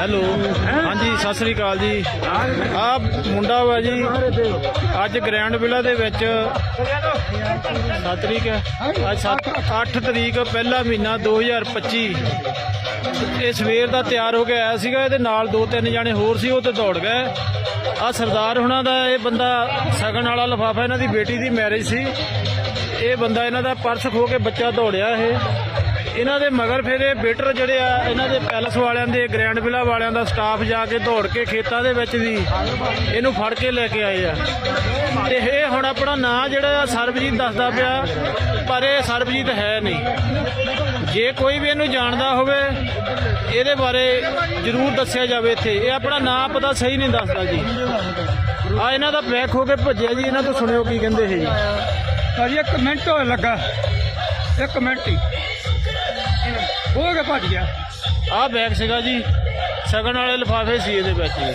Hello. ਹਾਂਜੀ, ਸਤਿ ਸ੍ਰੀ ਅਕਾਲ ਜੀ। ਆ ਮੁੰਡਾ ਵਾ ਜੀ, ਅੱਜ ਗ੍ਰੈਂਡ ਵਿਲਾ ਦੇ ਵਿੱਚ 7 ਤਰੀਕ ਹੈ। ਅੱਜ 8 ਤਰੀਕ ਪਹਿਲਾ ਮਹੀਨਾ 2025 ਇਹ ਸਵੇਰ ਦਾ ਤਿਆਰ ਹੋ ਕੇ ਆਇਆ ਸੀਗਾ, ਇਹਦੇ ਨਾਲ ਦੋ ਤਿੰਨ ਜਾਣੇ ਹੋਰ ਸੀ, ਉਹ ਤੇ ਦੌੜ ਗਏ। ਆ ਸਰਦਾਰ ਹੁਣਾਂ ਦਾ ਇਹ ਬੰਦਾ ਸਗਨ ਵਾਲਾ ਲਫਾਫਾ, ਇਹਨਾਂ ਦੀ ਬੇਟੀ ਦੀ ਮੈਰਿਜ ਸੀ। ਇਹ ਬੰਦਾ ਇਹਨਾਂ ਦਾ ਪਰਸ ਖੋ ਕੇ ਬੱਚਾ ਦੌੜਿਆ ਇਹ। ਇਹਨਾਂ ਦੇ ਮਗਰ ਫਿਰ ਇਹ ਬੇਟਰ ਜਿਹੜੇ ਆ, ਇਹਨਾਂ ਦੇ ਪੈਲਸ ਵਾਲਿਆਂ ਦੇ, ਗ੍ਰੈਂਡ ਵਿਲਾ ਵਾਲਿਆਂ ਦਾ ਸਟਾਫ ਜਾ ਕੇ ਦੌੜ ਕੇ ਖੇਤਾਂ ਦੇ ਵਿੱਚ ਦੀ ਇਹਨੂੰ ਫੜ ਕੇ ਲੈ ਕੇ ਆਏ ਆ। ਤੇ ਇਹ ਹੁਣ ਆਪਣਾ ਨਾਂ ਜਿਹੜਾ ਆ, ਸਰਬਜੀਤ ਦੱਸਦਾ ਪਿਆ, ਪਰ ਇਹ ਸਰਬਜੀਤ ਹੈ ਨਹੀਂ। ਜੇ ਕੋਈ ਵੀ ਇਹਨੂੰ ਜਾਣਦਾ ਹੋਵੇ, ਇਹਦੇ ਬਾਰੇ ਜ਼ਰੂਰ ਦੱਸਿਆ ਜਾਵੇ ਇੱਥੇ। ਇਹ ਆਪਣਾ ਨਾਂ ਪਤਾ ਸਹੀ ਨਹੀਂ ਦੱਸਦਾ ਜੀ। ਆ ਇਹਨਾਂ ਦਾ ਬੈਕ ਹੋ ਕੇ ਭੱਜਿਆ ਜੀ, ਇਹਨਾਂ ਤੋਂ ਸੁਣਿਓ ਕੀ ਕਹਿੰਦੇ ਹੈ ਜੀ। ਭਾਜੀ, ਇੱਕ ਮਿੰਟ ਹੋਇਆ ਲੱਗਾ। ਇੱਕ ਮਿੰਟ ਹੀ। ਉਹ ਕੇ ਭੱਜ ਗਿਆ? ਆਹ ਬੈਗ ਸੀਗਾ ਜੀ। ਸਗਨ ਵਾਲੇ ਲਿਫਾਫੇ ਸੀ ਇਹਦੇ ਵਿੱਚ। ਜੀ